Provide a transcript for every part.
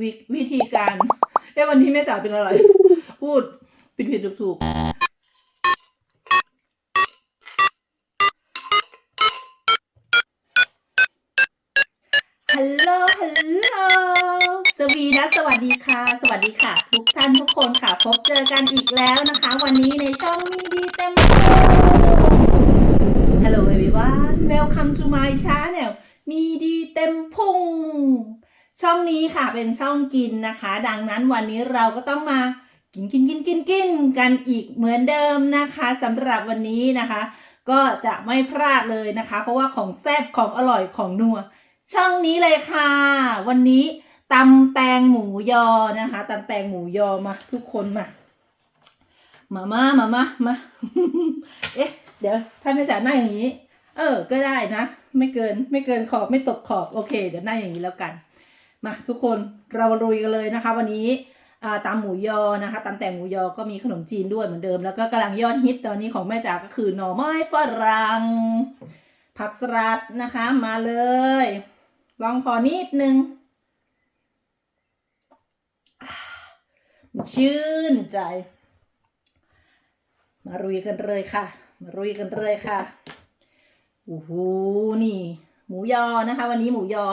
วิวิธีการเอ้วันนี้แม่จ๋าเป็นอะไร พูดผิดผิดถูกถูกฮัลโหลฮัลโหลสวีดัสสวัสดีค่ะ สวัสดีค่ะ ทุกท่านทุกคนค่ะ พบเจอกันอีกแล้วนะคะ วันนี้ในช่องมีดีเต็มโ Hello everyone welcome to my channel มีดีเต็มพุง ช่องนี้ค่ะเป็นช่องกินนะคะ ดังนั้นวันนี้เราก็ต้องมากินกินกินกินกินกันอีกเหมือนเดิมนะคะสำหรับวันนี้นะคะ ก็จะไม่พลาดเลยนะคะ เพราะว่าของแซ่บของอร่อยของนัว ช่องนี้เลยค่ะ วันนี้ตำแตงหมูยอนะคะตำแตงหมูยอมา ทุกคนมามามามามามาเอ๊ะ เดี๋ยวถ้าไม่จ๋าหน้าอย่างนี้ เออ ก็ได้นะ ไม่เกินไม่เกินขอบไม่ตกขอบโอเค เดี๋ยวหน้าอย่างนี้แล้วกัน มาทุกคนเราลุยกันเลยนะคะ วันนี้อ่าตำหมูยอนะคะตำแต่งหมูยอก็มีขนมจีนด้วยเหมือนเดิม แล้วก็กำลังยอดฮิตตอนนี้ของแม่จ๋าก็คือหน่อไม้ฝรั่งผักสลัดนะคะมาเลย ลองขอนิดนึงชื่นใจ มารุยกันเลยค่ะ มารุยกันเลยค่ะโอ้โหนี่ หมูยอนะคะ วันนี้หมูยอ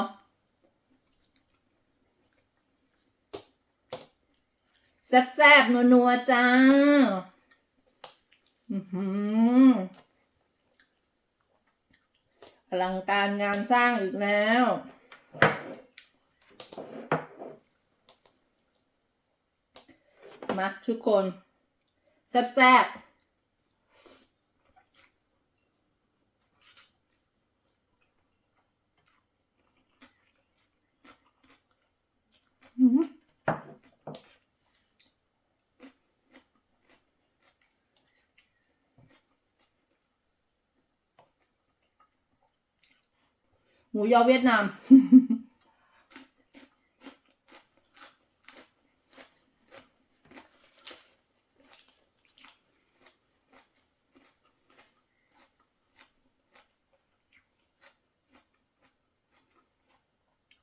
แซ่บๆนัวๆจ้าอลังการงานสร้างอีกแล้ว มาทุกคน แซ่บๆอื้อหื มูยอเวียดนาม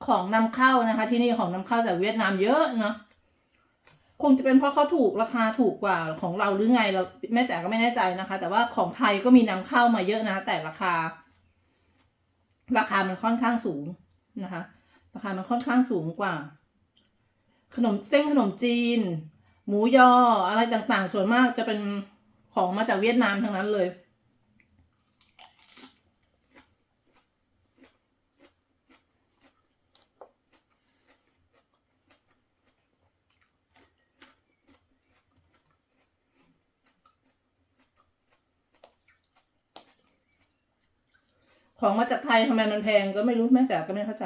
ของนำเข้านะคะ ที่นี่ของนำเข้าจากเวียดนามเยอะเนาะคงจะเป็นเพราะเขาถูกราคาถูกกว่าของเราหรือไงเราแม่แต่ก็ไม่แน่ใจนะคะ แต่ว่าของไทยก็มีนำเข้ามาเยอะนะแต่ราคา ราคามันค่อนข้างสูงนะคะ ราคามันค่อนข้างสูงกว่า ขนมเส้นขนมจีน หมูยออะไรต่างๆ ส่วนมากจะเป็นของมาจากเวียดนามทั้งนั้นเลย ของมาจากไทยทำไมมันแพงก็ไม่รู้แม่แต่ก็ไม่เข้าใจ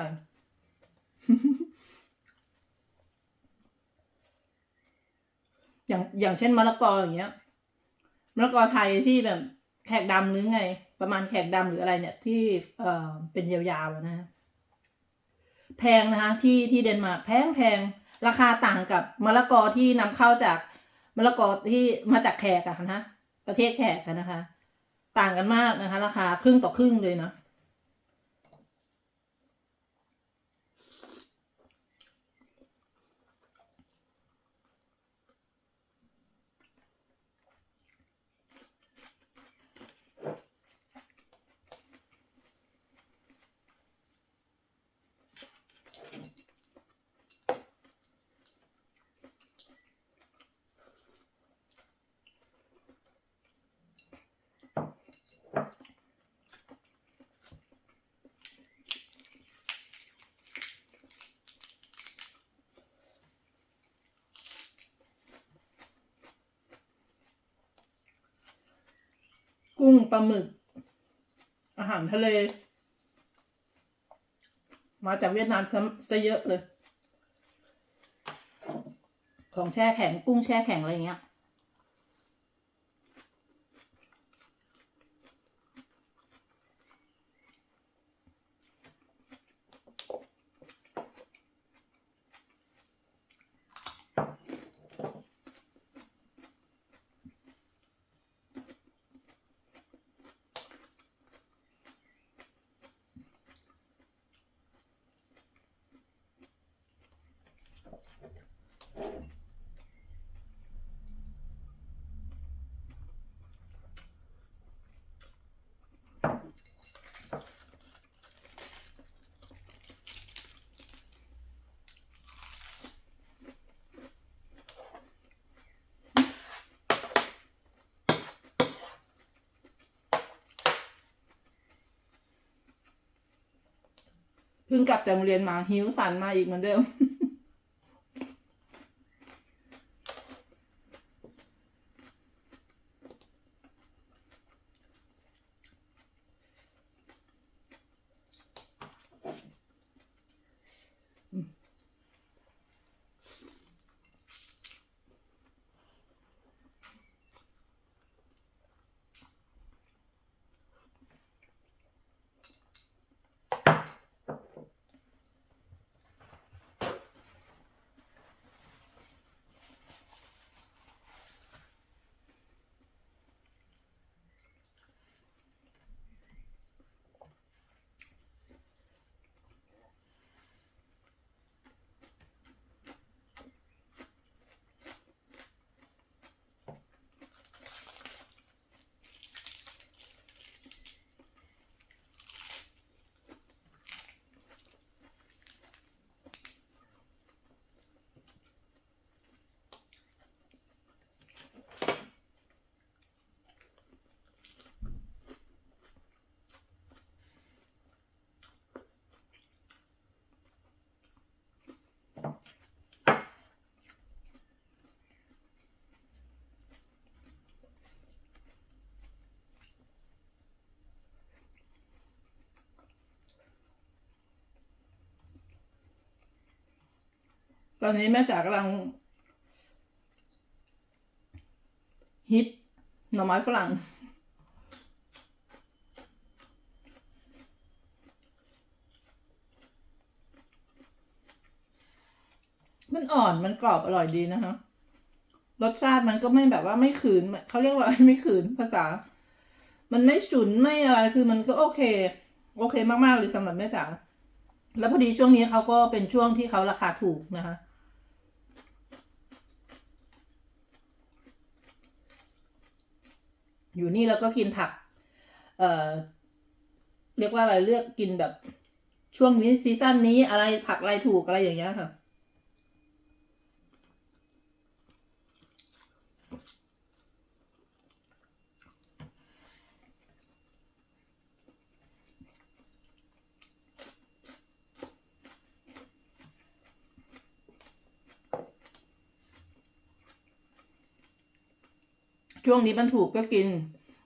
อย่างอย่างเช่นมะละกออย่างเงี้ยมะละกอไทยที่แบบแขกดำหรือไง ประมาณแขกดำหรืออะไรเนี่ยที่เอ่อเป็นยาวๆนะแพงนะคะที่ที่เดนมาร์กแพงแพงราคาต่างกับมะละกอที่นำเข้าจากมะละกอที่มาจากแขกอะนะประเทศแขกนะคะ ต่างกันมากนะคะ ราคาครึ่งต่อครึ่งเลยเนาะ กุ้งปลาหมึก อาหารทะเล มาจากเวียดนามซะซะเยอะเลย ของแช่แข็ง กุ้งแช่แข็งอะไรเงี้ย พิ่งกลับจากโรงเรียนมาหิวสันมาอีกเหมือนเดิม ตอนนี้แม่จ๋ากำลัง ฮิตหน่อไม้ฝรั่ง มันอ่อนมันกรอบอร่อยดีนะคะรสชาติมันก็ไม่แบบว่าไม่ขืนเขาเรียกว่าไม่ขืนภาษา มันไม่ฉุนไม่อะไรคือมันก็โอเค โอเคมากๆเลยสำหรับแม่จ๋าแล้วพอดีช่วงนี้เขาก็เป็นช่วงที่เขาราคาถูกนะคะ อยู่นี่แล้วก็กินผัก เอ่อ เรียกว่าอะไรเลือกกินแบบช่วงนี้ซีซั่นนี้อะไรผักอะไรถูกอะไรอย่างเงี้ยค่ะ ช่วงนี้มันถูกก็กิน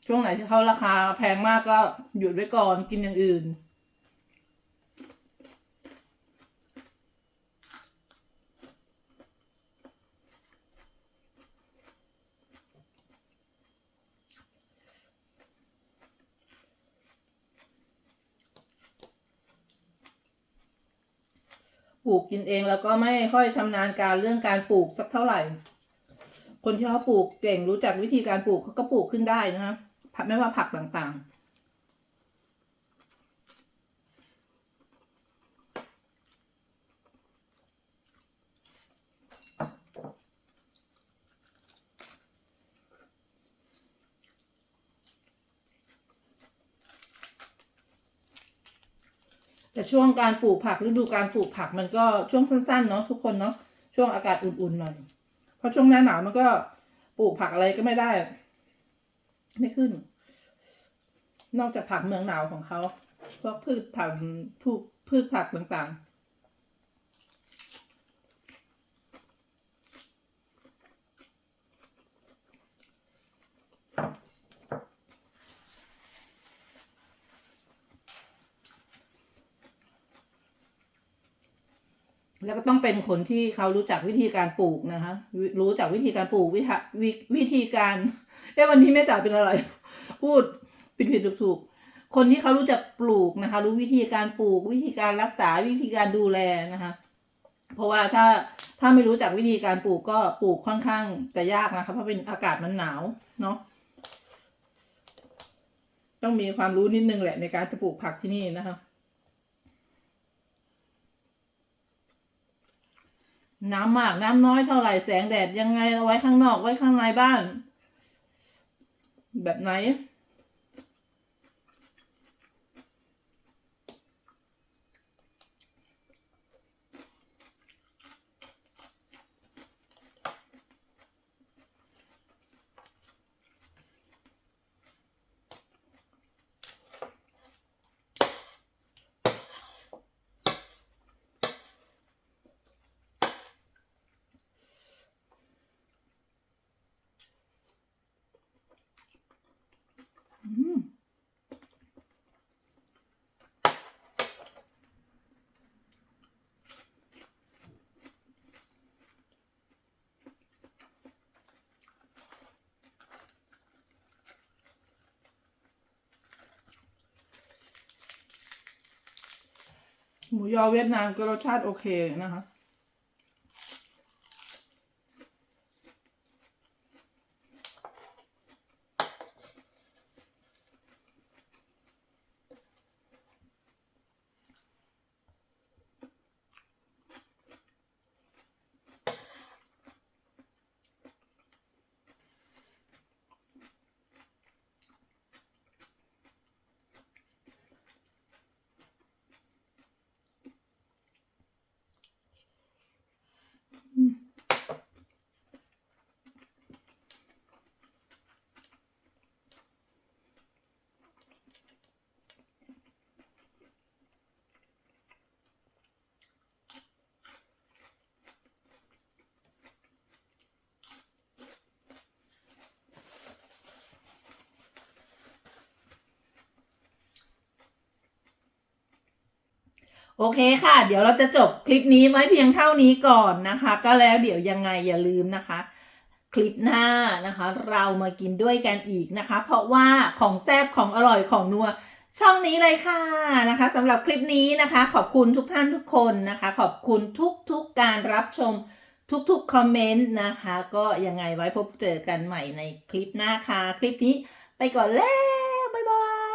ช่วงไหนที่เขาราคาแพงมากก็หยุดไว้ก่อนกินอย่างอื่น ปลูกกินเองแล้วก็ไม่ค่อยชำนาญการเรื่องการปลูกสักเท่าไหร่ คนที่เขาปลูกเก่งรู้จักวิธีการปลูกเขาก็ปลูกขึ้นได้นะคะผักไม่ว่าผักต่างๆแต่ช่วงการปลูกผักฤดูการปลูกผักมันก็ช่วงสั้นๆเนาะทุกคนเนาะช่วงอากาศอุ่นๆหน่อย เพราะช่วงหน้าหนาวมันก็ปลูกผักอะไรก็ไม่ได้ ไม่ขึ้น นอกจากผักเมืองหนาวของเขาก็พืชผักพืชพืชผักต่างๆ แล้วก็ต้องเป็นคนที่เขารู้จักวิธีการปลูกนะคะ รู้จักวิธีการปลูกวิธีวิธีการเอ้วันนี้แม่จ๋าเป็นอะไร พูดผิดผิดถูกถูกคนที่เขารู้จักปลูกนะคะ รู้วิธีการปลูก วิธีการรักษาวิธีการดูแลนะคะ เพราะว่าถ้าถ้าไม่รู้จักวิธีการปลูกก็ปลูกค่อนข้างจะยากนะคะ เพราะเป็นอากาศมันหนาวเนาะต้องมีความรู้นิดนึงแหละในการจะปลูกผักที่นี่นะคะ น้ำมากน้ำน้อยเท่าไหร่แสงแดดยังไงเอาไว้ข้างนอกไว้ข้างในบ้าน แบบไหน หมูยอเวียดนามก็รสชาติโอเคนะคะ โอเคค่ะ เดี๋ยวเราจะจบคลิปนี้ไว้เพียงเท่านี้ก่อนนะคะ ก็แล้วเดี๋ยวยังไงอย่าลืมนะคะ คลิปหน้านะคะ เรามากินด้วยกันอีกนะคะ เพราะว่าของแซ่บของอร่อยของนัวช่องนี้เลยค่ะนะคะสำหรับคลิปนี้นะคะ ขอบคุณทุกท่านทุกคนนะคะ ขอบคุณทุกๆการรับชมทุกๆคอมเมนต์นะคะ ก็ยังไงไว้พบเจอกันใหม่ในคลิปหน้าค่ะ คลิปนี้ไปก่อนแล้ว บ๊ายบาย